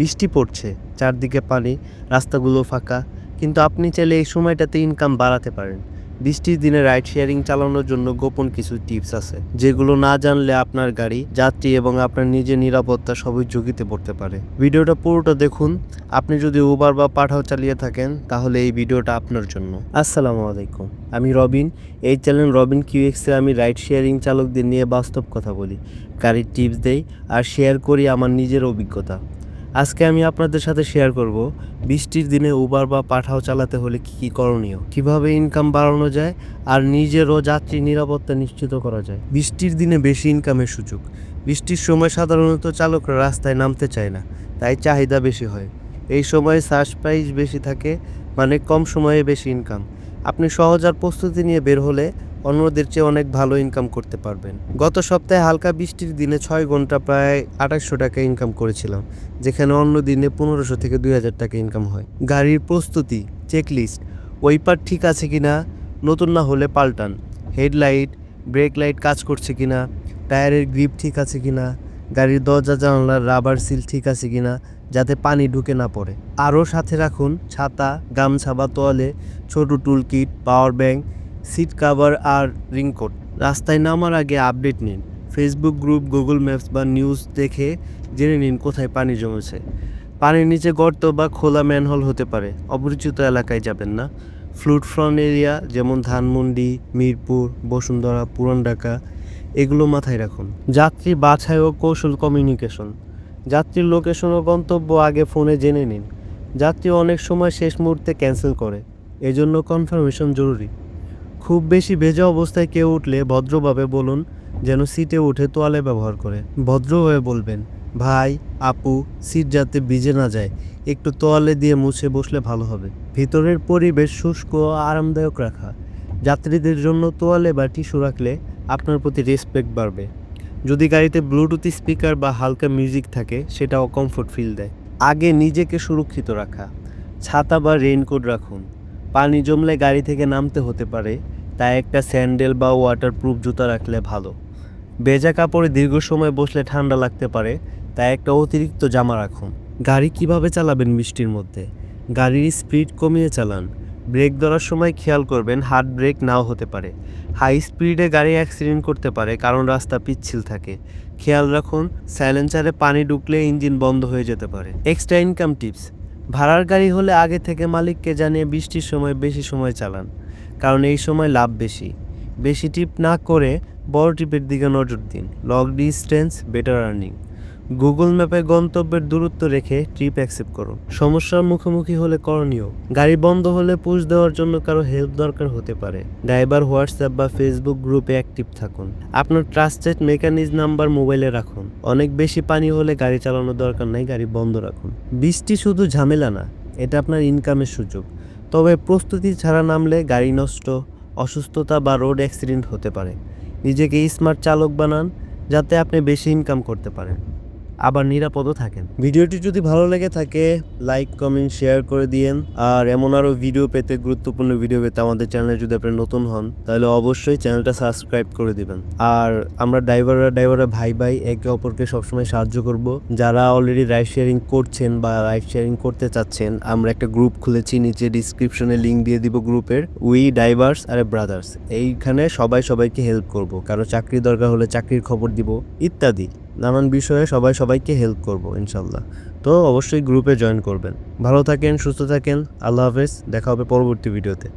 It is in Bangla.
বৃষ্টি পড়ছে, চারদিকে পানি, রাস্তাগুলো ফাঁকা। কিন্তু আপনি চাইলে এই সময়টাতে ইনকাম বাড়াতে পারেন। বৃষ্টির দিনে রাইড শেয়ারিং চালানোর জন্য গোপন কিছু টিপস আছে, যেগুলো না জানলে আপনার গাড়ি, যাত্রী এবং আপনার নিজের নিরাপত্তা সবই ঝুঁকিতে পড়তে পারে। ভিডিওটা পুরোটা দেখুন। আপনি যদি উবার বা পাঠাও চালিয়ে থাকেন, তাহলে এই ভিডিওটা আপনার জন্য। আসসালামু আলাইকুম, আমি রবিন। এই চ্যানেল রবিন কিউ কিউএক্সে আমি রাইড শেয়ারিং চালকদের নিয়ে বাস্তব কথা বলি, গাড়ির টিপস দেই আর শেয়ার করি আমার নিজের অভিজ্ঞতা। আজকে আমি আপনাদের সাথে শেয়ার করব বৃষ্টির দিনে উবার বা পাঠাও চালাতে হলে কী কী করণীয়? কীভাবে ইনকাম বাড়ানো যায় আর নিজেরও যাত্রী নিরাপত্তা নিশ্চিত করা যায়? বৃষ্টির দিনে বেশি ইনকামের সুযোগ। বৃষ্টির সময় সাধারণত চালকরা রাস্তায় নামতে চায় না, তাই চাহিদা বেশি হয়। এই সময় সার্চ প্রাইস বেশি থাকে মানে কম সময়ে বেশি ইনকাম আপনি সহজ আর প্রস্তুতি নিয়ে বের হলে অন্যদের চেয়ে অনেক ভালো ইনকাম করতে পারবেন। গত সপ্তাহে হালকা বৃষ্টির দিনে ছয় ঘণ্টা প্রায় আঠাশশো টাকা ইনকাম করেছিলাম, যেখানে অন্য দিনে পনেরোশো থেকে দুই হাজার টাকা ইনকাম হয়। গাড়ির প্রস্তুতি চেকলিস্ট ওইপার ঠিক আছে কি না নতুন না হলে পাল্টান হেডলাইট ব্রেক লাইট কাজ করছে কি না টায়ারের গ্রিপ ঠিক আছে কি না গাড়ির দরজা, জানালার রাবার সিল ঠিক আছে কি না যাতে পানি ঢুকে না পড়ে। আরও সাথে রাখুন ছাতা, গামছা বা তোয়ালে ছোটো tool kit power bank seat cover আর রিংকোট রাস্তায় নামার আগে আপডেট নিন। ফেসবুক গ্রুপ, গুগল ম্যাপস বা নিউজ দেখে জেনে নিন কোথায় পানি জমেছে। পানির নিচে গর্ত বা খোলা ম্যানহোল হতে পারে। অপরিচিত এলাকায় যাবেন না। ফ্লুট ফ্রন্ট এরিয়া, যেমন ধানমন্ডি, মিরপুর, বসুন্ধরা, পুরান ঢাকা, এগুলো মাথায় রাখুন। যাত্রী বাছাই ও কৌশল কমিউনিকেশন। যাত্রীর লোকেশন ও গন্তব্য আগে ফোনে জেনে নিন। যাত্রী অনেক সময় শেষ মুহূর্তে ক্যান্সেল করে। এজন্য কনফার্মেশন জরুরি। খুব বেশি ভেজা অবস্থায় কেউ উঠলে ভদ্রভাবে বলুন যেন সিটে উঠে তোয়ালে ব্যবহার করে। ভদ্র হয়ে বলবেন, ভাই, আপু, সিট যাতে ভিজে না যায়, একটু তোয়ালে দিয়ে মুছে বসলে ভালো হবে। ভিতরের পরিবেশ শুষ্ক আরামদায়ক রাখা। যাত্রীদের জন্য তোয়ালে বা টিস্যু রাখলে আপনার প্রতি রেসপেক্ট বাড়বে। যদি গাড়িতে ব্লুটুথ স্পিকার বা হালকা মিউজিক থাকে, সেটাও কমফোর্ট ফিল দেয়। আগে নিজেকে সুরক্ষিত রাখা। ছাতা বা রেইনকোট রাখুন। পানি জমলে গাড়ি থেকে নামতে হতে পারে। তাই একটা স্যান্ডেল বা ওয়াটারপ্রুফ জুতা রাখলে ভালো। ভেজা কাপড়ে দীর্ঘ সময় বসলে ঠান্ডা লাগতে পারে, তাই একটা অতিরিক্ত জামা রাখুন। গাড়ি কীভাবে চালাবেন বৃষ্টির মধ্যে? গাড়ির স্পিড কমিয়ে চালান। ব্রেক ধরার সময় খেয়াল করবেন হার্ড ব্রেক নাও হতে পারে। হাই স্পিডে গাড়ি অ্যাক্সিডেন্ট করতে পারে, কারণ রাস্তা পিচ্ছিল থাকে। খেয়াল রাখুন, সাইলেন্সারে পানি ঢুকলে ইঞ্জিন বন্ধ হয়ে যেতে পারে। Extra income tips. ভাড়ার গাড়ি হলে আগে থেকে মালিককে জানিয়ে বৃষ্টির সময় বেশি সময় চালান, কারণ এই সময় লাভ বেশি। বেশি টিপ না করে বড় টিপের দিকে নজর দিন। Long distance better earning. Google ম্যাপে গন্তব্যের দূরত্ব রেখে ট্রিপ অ্যাকসেপ্ট করুন। সমস্যার মুখোমুখি হলে করণীয়, গাড়ি বন্ধ হলে পুশ দেওয়ার জন্য কারও হেল্প দরকার হতে পারে। ড্রাইভার হোয়াটসঅ্যাপ বা ফেসবুক গ্রুপে অ্যাক্টিভ থাকুন। আপনার ট্রাস্টেড মেকানিজ নাম্বার মোবাইলে রাখুন। অনেক বেশি পানি হলে গাড়ি চালানোর দরকার নাই, গাড়ি বন্ধ রাখুন। বৃষ্টি শুধু ঝামেলা না, এটা আপনার ইনকামের সুযোগ। তবে প্রস্তুতি ছাড়া নামলে গাড়ি নষ্ট, অসুস্থতা বা রোড অ্যাক্সিডেন্ট হতে পারে। নিজেকে স্মার্ট চালক বানান, যাতে আপনি বেশি ইনকাম করতে পারেন। আবার নিরাপদও থাকেন। ভিডিওটি যদি ভালো লেগে থাকে লাইক কমেন্ট শেয়ার করে দিয়েন। আর এমন আরও ভিডিও পেতে গুরুত্বপূর্ণ ভিডিও পেতে আমাদের চ্যানেলে যদি আপনি নতুন হন, তাহলে অবশ্যই চ্যানেলটা সাবস্ক্রাইব করে দিবেন। আর আমরা ড্রাইভাররা ড্রাইভাররা ভাই ভাই একে অপরকে সবসময় সাহায্য করব। যারা অলরেডি রাইড শেয়ারিং করছেন বা রাইড শেয়ারিং করতে চাচ্ছেন, আমরা একটা গ্রুপ খুলেছি, নিচে ডিসক্রিপশনে লিঙ্ক দিয়ে দিব গ্রুপের উই ড্রাইভার্স আর ব্রাদার্স এইখানে সবাই সবাইকে হেল্প করব। কারও চাকরি দরকার হলে চাকরির খবর দিব, ইত্যাদি। নানান বিষয়ে সবাই সবাইকে হেল্প করব, ইনশাল্লাহ। তো অবশ্যই গ্রুপে জয়েন করবেন। ভালো থাকেন, সুস্থ থাকেন। আল্লাহ হাফেজ। দেখা হবে পরবর্তী ভিডিওতে